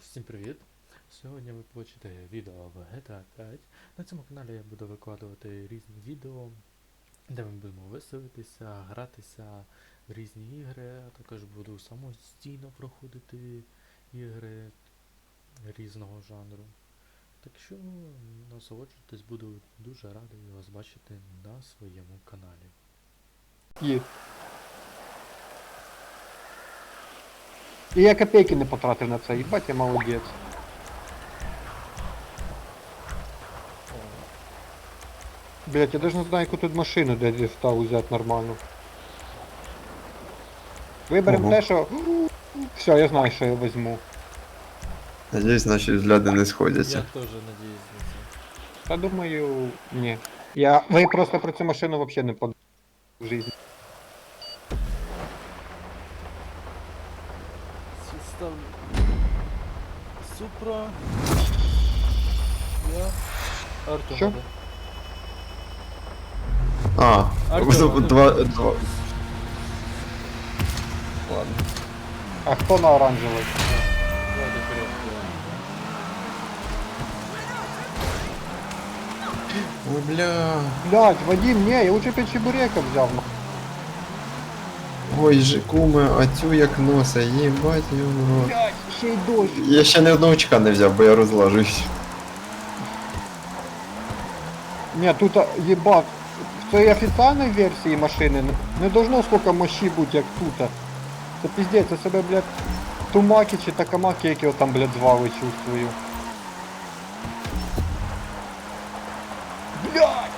Всім привіт! Сьогодні ви побачите відео в GTA 5. На цьому каналі я буду викладувати різні відео, де ми будемо веселитися, гратися в різні ігри, а також буду самостійно проходити ігри різного жанру. Так що насолоджуйтесь, буду дуже радий вас бачити на своєму каналі. Є. І я копейки не потратив на це, їбать я молодець. Блять, я даже не знаю, яку тут машину де я став взяти нормально. Виберемо Ого. те, що. Все, я знаю, що я візьму. Надіюсь, наші взгляди не Я сходяться. теж надіюсь на це. Та думаю, ні. Я. Ви просто про цю машину взагалі не подумали в житті. Став... Супра. Я. Артем. Що? іде. А, Артем, два, два. Ладно. А хто на оранжевий? Давайте вперед. Ой, бля. Блять, Вадим, ні, я лучше п'ять чебурека взяв. Ой, же куме, а цю як носа, їбать його в рот. Блять, ще й дощ. Я ще не одного очка не взяв, бо я розлажуюсь. Ні, тут а, єбать. В цій офіційній версії машини не, не должно сколько мощі бути, як тут. Це піздець, це себе, блядь, тумаки чи такамаки, які там, блядь, звали, чувствую. Блядь!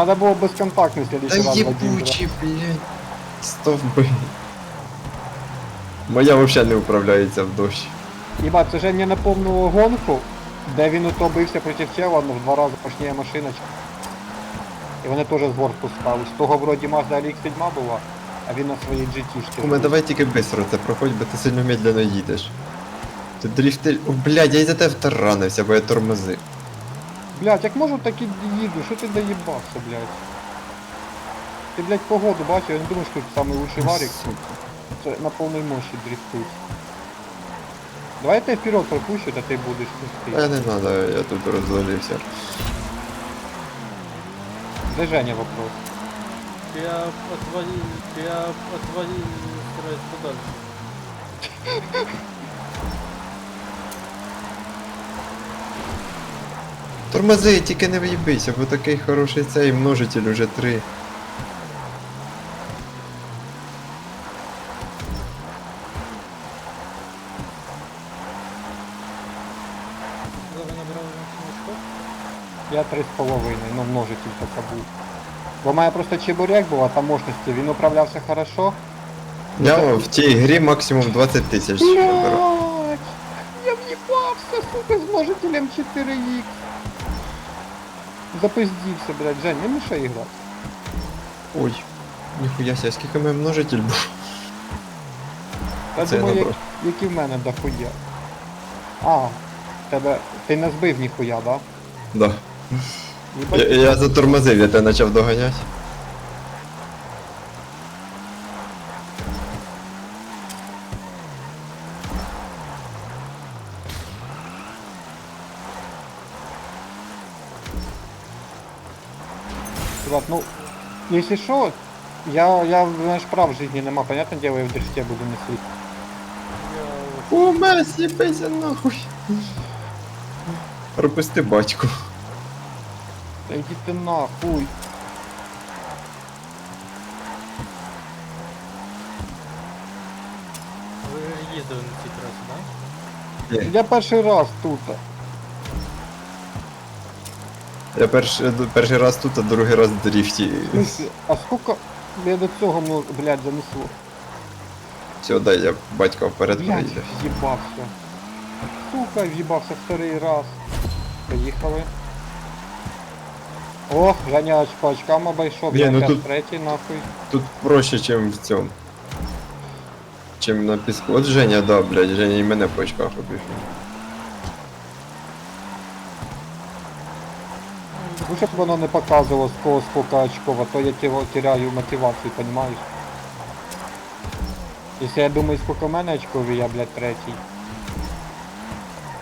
Надо було безконтактно в Та следующий раз Вадим, брать. єбучі, блядь. Стовби. Моя взагалі не управляється в дощ. Єбать, це вже не напомнило гонку, де він ото бився проти чела, ну в два рази мощніє машиночка. І вони теж з гор пускали. З того вроді Mazda RX-7 була, а він на своїй GT-шці. Куме, давай тільки швидко це проходь, бо ти сильно медленно їдеш. Ти дрифти... О, блядь, я із-за тебе втаранився, бо я тормозив. Блять, як можу, так і їду, що ти доїбався, блядь? Ти, блядь, погоду бачив, я не думаю, що тут самий лучший варик. Це на повній мощі дрифтить. Давай я тебе вперед пропущу, та ти будеш пустити. не надо, я тут розложився. Де Женя вопрос? Я от твоей... Я от стараюсь подальше. Тормози, тільки не в'їбися, бо такий хороший цей множитель уже три. Я три з половиною, ну множитель така був. Бо мене просто чебурек був, а там мощності, він управлявся хорошо. Я в тій грі максимум 20 тисяч Я в'їбався, сука, з множителем 4х. Запиздівся, блядь, Жень, не мешай играть. Ой, ніхуя ся, скільки в мене множитель був. Я Це я думаю, як, набрав. які в мене дохуя. А, тебе. Ти не збив ніхуя, да? Да. Їбать, Я, я затормозив, я тебе почав доганяти. Якщо що, я, я, знаєш, прав в житті нема, понятне діло, я в дрифте буду. Я... О, Мес, їбися нахуй. Пропусти батьку. Та йди ти нахуй. Ви їздили на цій трасі, так? Я перший раз тут. Я перший, перший раз тут, а другий раз в дріфті. В а сколько я до цього, ну, блядь, занесло? Все, дай я батька вперед Блядь, проїде. в'їбався. Сука, в'їбався вторий раз. Поїхали. О, Женя оч- по очкам обійшов, Ні, я ну тут- третій нахуй. Тут проще, чем в цьому. Чем на піску. От Женя, да, блядь, Женя і мене по очках обійшов. Ну, щоб воно не показувало з кого скільки очков, а то я теряю мотивацію, понимаєш? Якщо я думаю, скільки в мене очков, я, блядь, третій.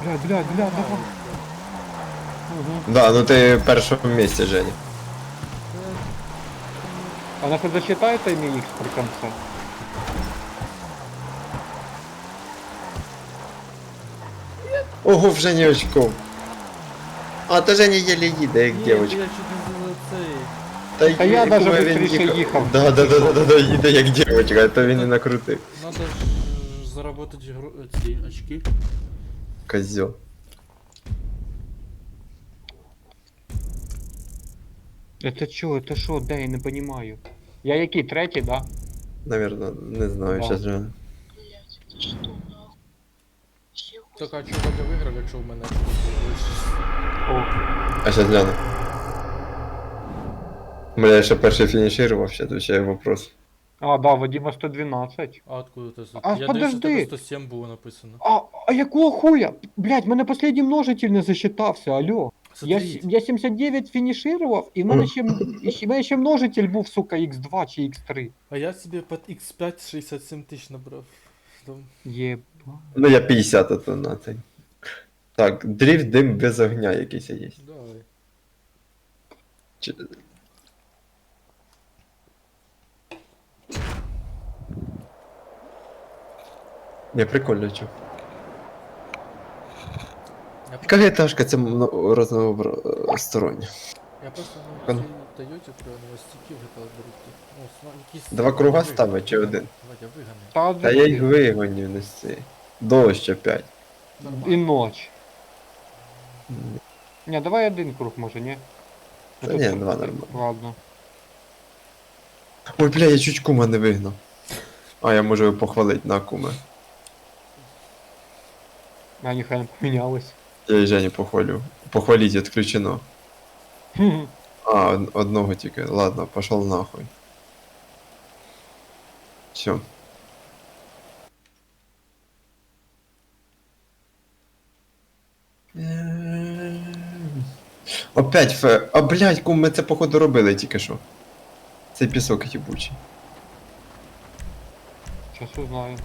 Блядь, блядь, блядь, давай. Угу. Да, ну ти в першому місці, Женя. А на хоч зачитаєте мій X при конце? Ого, в Жені очков. А, то Женя єле їде, як Ні, дівчинка. я чуть не за цей. Та я яку даже він быстріше їхав. Да, да, да, да, да, да, їде як дівчинка, а то він і накрутив. Надо ж заработать гру... ці очки. Козьо. Это чё, это шо, де, я не понимаю. Я який, третій, да? Наверно, не знаю, Да. щас Женя. Блять, это что нахуй? Ще Так, а чого я виграв, якщо в мене? О, А щас гляну. Бля, я ще перший фінішував, ще тут ще є вопрос. а, да, Вадима 112. А откуда ти А, Я дивлюся, подожди. тебе 107 було написано. А, а якого хуя? Блять, мене последній множитель не засчитався, алло. Я, с- я 79 фінішував, і в мене ще, і ще, в мене ще множитель був, сука, x2 чи x3. А я собі під X5 67 тисяч набрав. Єба. Ну я 50 ото на цей. Так, дріфт дим без огня якийсь є. Давай. Чи- Не, прикольно чо. Я, Яка етажка, це мно- разностороння. Я просто Кон- на цій Тойоті прямо стільки GTA беруть. Ну, сма- якісь... Два круга Вигани, ставить чи один? Вадя, вигани. Та, Та я їх вигоню не з цієї. Дощ опять. І ноч. Не, давай один круг, може, ні? Та А то ні, це- два нормально. Ладно. Ой, бля, я чуть кума не вигнав. А, я можу його похвалити на кума. А ніхай не помінялось. Я і Жені похвалю. Похваліть відключено. А, од- одного тільки. Ладно, пошел нахуй. Все. Опять фе. А блять, кум, ми це походу робили тільки що. Цей пісок їбучий. Сейчас узнаю.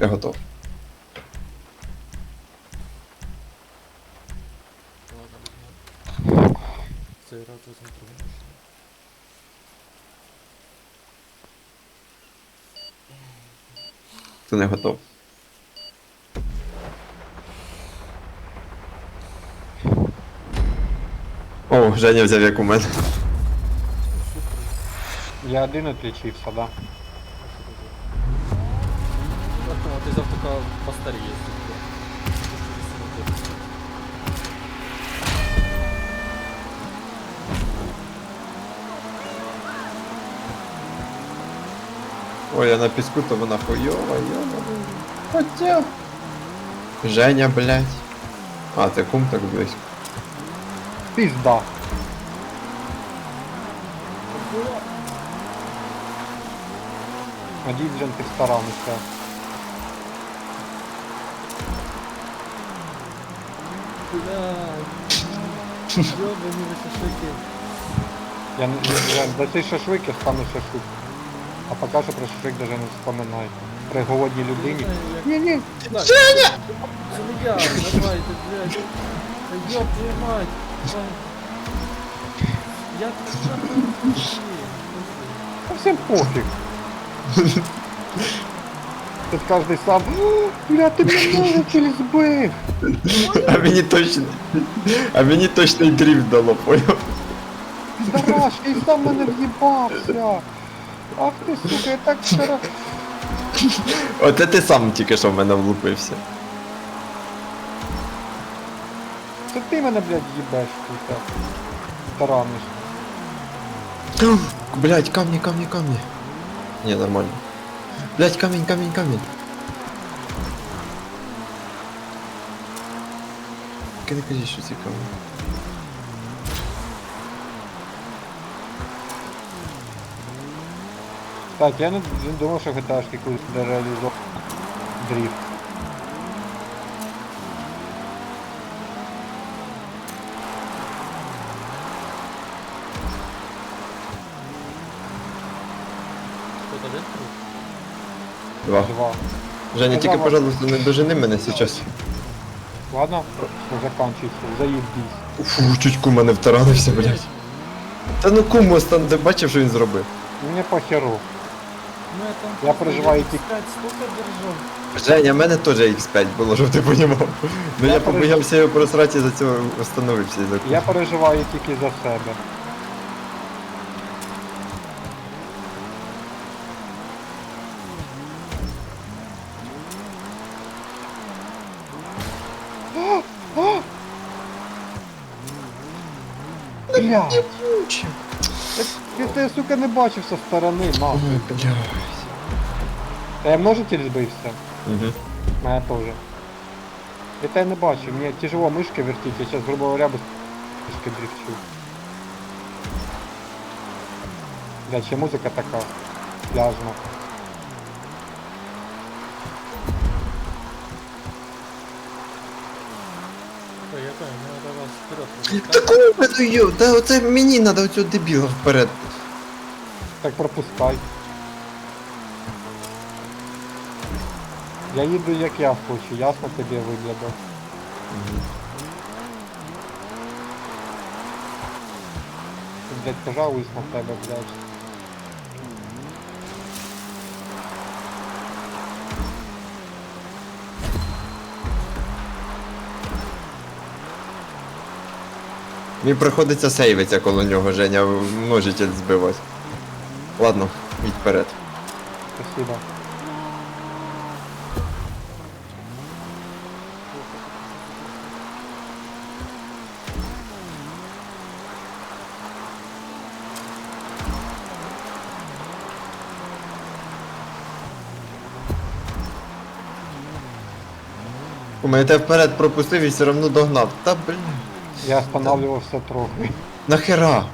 Я готов. Цей раз візьму другу машину. Ти не готов. О, Женя взяв як у мене. Я один отличився, да. А що таке? Взяв тільки Ой, я на піску, то вона хуйова, йова. Хотя. Женя, блядь. А, ти кум так близько. Пизда. Надіюсь, Жен, ти старався. Блядь. Ёбані ви шашлики. Я не я, за цей шашлик я стану шашлик. А поки що про шашлик даже не вспоминаю. При голодній людині. Ні, ні. Женя! Це не я, давайте, блядь. Та ёб твою мать. Давай. Я тут Та всім пофіг. Тут кожний сам. «О, Бля, ти мене ножичель збив. А мені точно. А мені точно і дріфт дало, понял? Дараш, і сам мене в'їбався. Ах ти, сука, я так вчора. Оце ти сам тільки що в мене влупився. Це ти мене, блядь, їбеш тут. Тараниш. Блять, камні, камні, камні. Не, нормально. Блять, камінь, камінь, камінь. Тільки не кажи, що цікаво. Так, я не, думав, що GTA колись буде реалізовано. дрифт. Тут один круг? Два. Два. Женя, тільки, пожалуйста, не дожени мене зараз. Ладно? Все, заканчивайся. Заебись. Фу, чуть кума не втаранився, блядь. Та ну куму там ти бачив, що він зробив? Мені похеру. Ну, я там Я переживаю тільки. 5 стука держав. Женя, в мене теж X5 було, щоб ти понімав. Ну Я я переж- побоявся його просрати, за цього встановився. Я переживаю тільки за себе. Бля, я тебе, сука, не бачив со сторони, нахуй. Та я множитель збився. Угу. Мене теж. Я тебе не бачу, мені тяжело мишки вертіть, я зараз, грубо говоря, без мишки дрифчу. Бля, ще музика така пляжна. Такого ну йо, да оце мені треба оцього дебіла вперед. Так пропускай. Я їду як я хочу, ясно тобі виглядав. Блять, пожалуйся на тебе, блядь. Мені приходиться сейвитися коло нього, Женя, множитель збивати. Ладно, йдь вперед. Спасибо. Мене тебе вперед пропустив і все одно догнав. Та блін. Я останавливався трохи. Нахера?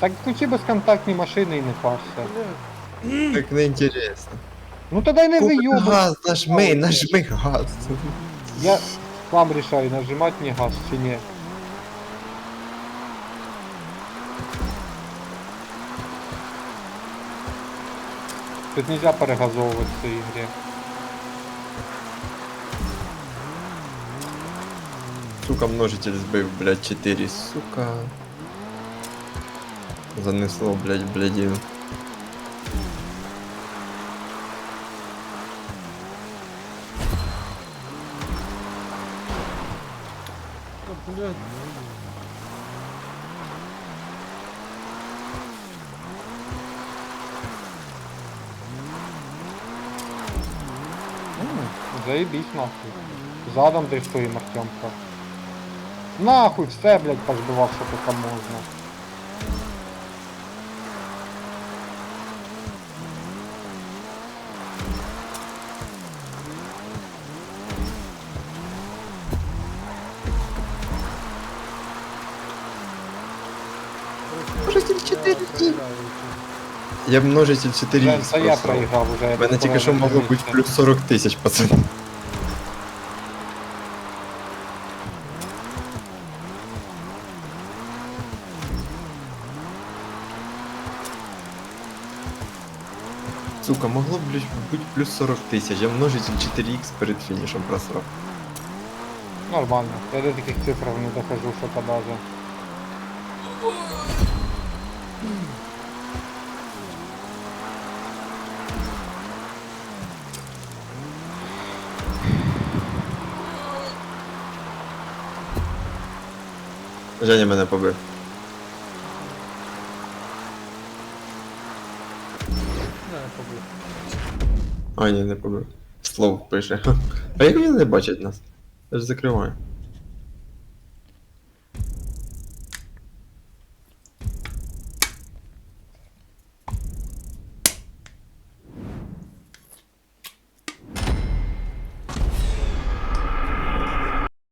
Так включи безконтактні машини і не парся. Так не інтересно. Ну тоді й не Купи газ, нажми, нажми газ. Я сам решаю, нажимать мне газ чи ні. Тут нельзя перегазовывать в цій ігрі. Сука, множитель збив, блядь, 4, сука. Занесло, блядь, блядину. Ну, блядь. Заебись нахуй. Задом дрифтуем Артемка. Нахуй все, блядь, позбивав, що тільки можна. Множитель 4 Я множитель 4 Це, це я проіграв уже. я У мене тільки що могло бути плюс 40 тисяч, пацан. Сука, могло б бути плюс 40 тисяч, я множитель 4х перед фінішем просрав. Нормально. Я до таких цифр не дохожу, що то даже. Женя мене побив. А, ні, не побив. Слово пише. А як він не бачить нас? Я ж закриваю.